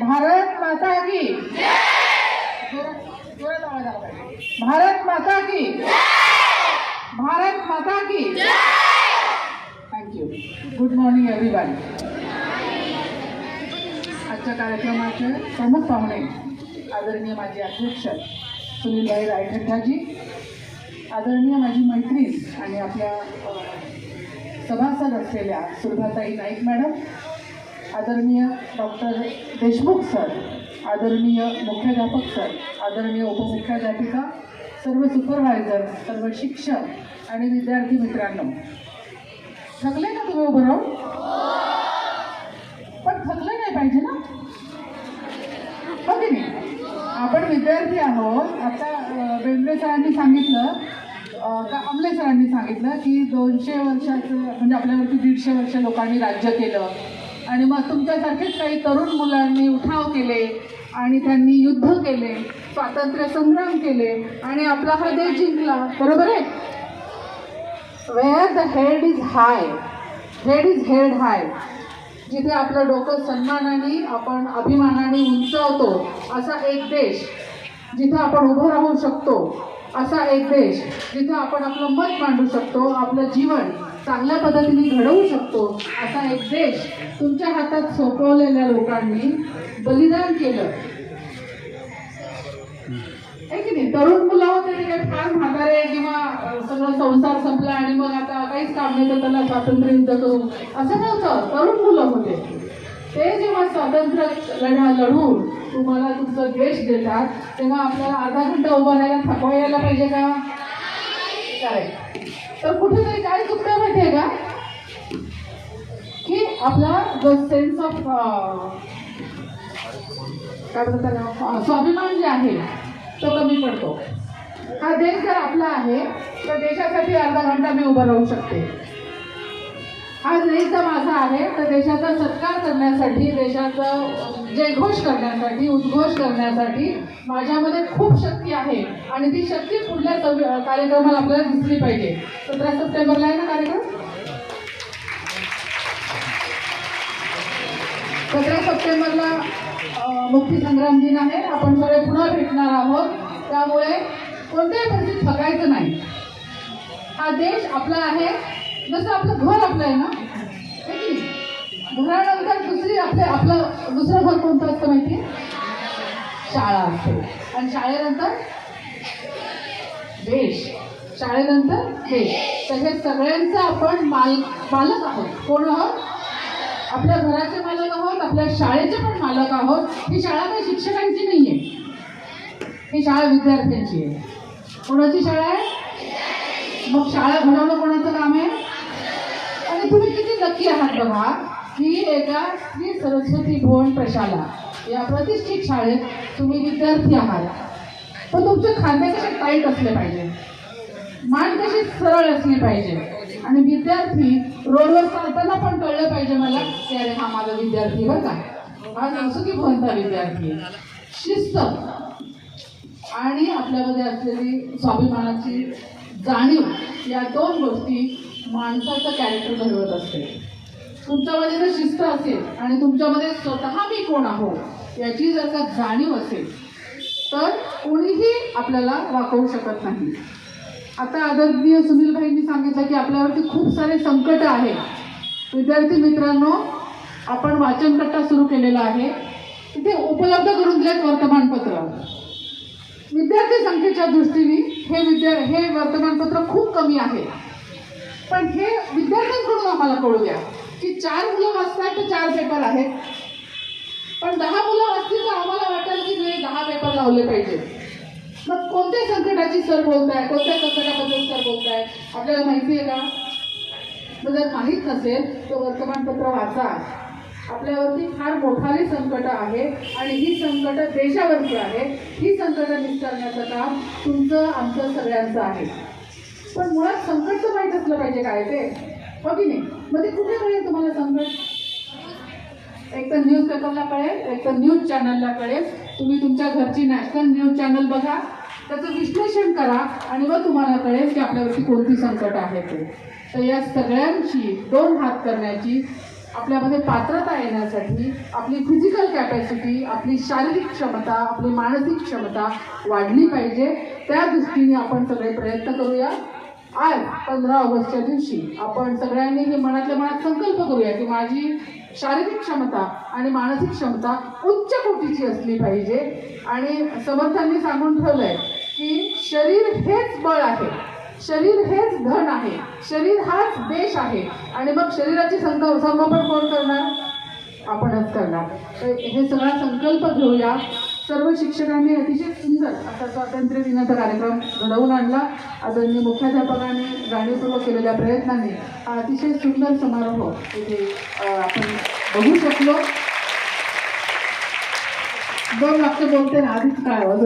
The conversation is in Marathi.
भारत माता की। भारत माता की। भारत माता की। थँक्यू गुड मॉर्निंग एव्हरीवन आजच्या कार्यक्रमाचे प्रमुख पाहुणे आदरणीय माझे अध्यक्ष सुनीलभाई रायठठाजी आदरणीय माझी मैत्रीण आणि आपल्या सभासद असलेल्या सुलभाताई नाईक मॅडम आदरणीय डॉक्टर देशमुख सर आदरणीय मुख्याध्यापक सर आदरणीय उपमुख्याध्यापिका सर्व सुपरवायझर सर्व शिक्षक आणि विद्यार्थी मित्रांनो. थकले ना तुम्ही उभं राहून? पण थकले नाही पाहिजे ना? हो नाही? आपण विद्यार्थी आहोत. आता बेंद्रे सरांनी सांगितलं का आमले सरांनी सांगितलं की दोनशे वर्षाचं म्हणजे आपल्यावरती दीडशे वर्ष लोकांनी राज्य केलं. आणि मग तुमच्यासारखेच काही तरुण मुलांनी उठाव केले आणि त्यांनी युद्ध केले स्वातंत्र्य संग्राम केले आणि आपला हा देश जिंकला. बरोबर आहे? Where the head is high head is head high जिथे आपलं डोकं सन्मानाने आपण अभिमानाने उंचावतो असा एक देश. जिथे आपण उभं राहू शकतो असा एक देश. जिथे आपण आपलं मत मांडू शकतो आपलं जीवन चांगल्या पद्धतीने घडवू शकतो एक देश तुमच्या हातात सोपवलेल्या लोकांनी बलिदान केलं. की नाही? तरुण मुलं होते ते काही फार म्हातारे किंवा सगळं संसार संपला आणि मग आता काहीच काम नाही तर त्याला स्वातंत्र्य युद्ध करू असं नव्हतं. तरुण मुलं होते. ते जेव्हा स्वातंत्र्य लढा लढून तुम्हाला तुमचा देश देतात तेव्हा आपल्याला अर्धा घंटा उभा राहायला थकवा यायला पाहिजे का? करेक्ट तर कुठेतरी काय चुकतं माहितीये का? आपला जो सेन्स ऑफ काय बोलतात त्याला? स्वाभिमान जे आहे तो कमी पडतो. हा देश जर आपला आहे तर देशासाठी अर्धा घंटा मी उभं राहू शकते. हा देश जर माझा आहे तर देशाचा सत्कार करण्यासाठी देशाचा जयघोष करण्यासाठी उद्घोष करण्यासाठी माझ्यामध्ये खूप शक्ती आहे. आणि ती शक्ती पुढल्या कार्यक्रमाला आपल्याला दिसली पाहिजे. सतरा सप्टेंबरला आहे ना कार्यक्रम? सतरा सप्टेंबरला अ, मुक्ती संग्राम दिन आहे. आपण सगळे पुन्हा भेटणार आहोत. त्यामुळे कोणत्याही परिस्थितीत थकायचं नाही. हा देश आपला आहे. जसं आपलं घर आपलं आहे ना? घरानंतर दुसरी आपले आपलं दुसरं घर कोणतं असतं माहिती शाळा असते. आणि शाळेनंतर देश. शाळेनंतर देश. तर हे सगळ्यांचं आपण माल मालक आहोत. कोण आहोत? आपल्या घराचे मालक आहोत आपल्या शाळेचे पण मालक आहोत. ही शाळा काही शिक्षकांची नाही आहे ही शाळा विद्यार्थ्यांची आहे. कोणाची शाळा आहे? मग शाळा घडवणं कोणाचं काम आहे? आणि तुम्ही किती नक्की आहात बघा. की एका श्री सरस्वती भुवन प्रशाला या प्रतिष्ठित शाळेत तुम्ही विद्यार्थी आहात. पण तुमचे खांदे कसे टाईट असले पाहिजे? मान कशी सरळ असली पाहिजे? आणि विद्यार्थी रोडवर चालताना पण कळलं पाहिजे मला की अरे हा माझा विद्यार्थी बरं का? हा संस्कृती कोणता विद्यार्थी शिस्त. आणि आपल्यामध्ये असलेली स्वाभिमानाची जाणीव या दोन गोष्टी माणसाचं कॅरेक्टर घडवत असते. तुमच्यामध्ये जर शिस्त असेल आणि तुमच्यामध्ये स्वतः मी कोण आहो याची जर का जाणीव असेल तर कोणीही आपल्याला वाकवू शकत नाही. आता आदरणीय सुनीलभाईंनी सांगितलं की आपल्यावरती खूप सारे संकट आहेत विद्यार्थी मित्रांनो आपण वाचनकट्टा सुरू केलेला आहे. तिथे उपलब्ध करून दिलेत वर्तमानपत्र. विद्यार्थी संख्येच्या दृष्टीने हे विद्या हे वर्तमानपत्र खूप कमी आहे. पण हे विद्यार्थ्यांकडून आम्हाला कळू द्या की चार मुलं वाचतात तर चार पेपर आहेत. पण दहा मुलं वाचतील तर आम्हाला वाटेल की दहा पेपर लावले पाहिजेत. मग कोणत्या संकटाची सर बोलताय? कोणत्या संकटाबद्दल सर बोलताय? आपल्याला माहिती आहे का जर माहीत नसेल तर वर्तमानपत्र वाचा. आपल्यावरती फार मोठाली संकट आहे आणि ही संकट देशावरती आहे. ही संकट निसरण्याचं काम तुमचं आमचं सगळ्यांचं आहे. पण मुळात संकट तर माहीत असलं पाहिजे काय ते? हो की नाही? मग ते कुठे मिळेल तुम्हाला संकट? एक तर न्यूज पेपरला कळेल एक तर न्यूज चॅनलला कळेल. तुम्ही तुमच्या घरची नॅशनल न्यूज चॅनल बघा. त्याचं विश्लेषण करा आणि मग तुम्हाला कळेल की आपल्यावरती कोणती संकट आहे ते. तर या सगळ्यांची दोन हात करण्याची आपल्यामध्ये पात्रता येण्यासाठी आपली फिजिकल कॅपॅसिटी आपली शारीरिक क्षमता आपली मानसिक क्षमता वाढली पाहिजे. त्या दृष्टीने आपण सगळे प्रयत्न करूया. आज पंधरा ऑगस्टच्या दिवशी आपण सगळ्यांनी हे मनातल्या मनात संकल्प करूया की माझी शारीरिक क्षमता आणि मानसिक क्षमता उच्च कोटीची असली पाहिजे. आणि समर्थांनी सांगून ठेवलंय की शरीर हेच बळ आहे. शरीर हेच धन आहे. शरीर हाच देश आहे. आणि मग शरीराची संकल्प संगोपन कोण करणार? आपणच करणार. तर हे सगळा संकल्प घेऊया. सर्व शिक्षकांनी अतिशय सुंदर असा स्वातंत्र्य दिनाचा कार्यक्रम घडवून आणला. आदरणीय मुख्याध्यापकांनी जाणीवपूर्वक केलेल्या प्रयत्नाने हा अतिशय सुंदर समारोह इथे आपण बघू शकलो. दोन वाक्य बोलते ना आधीच काय आवाज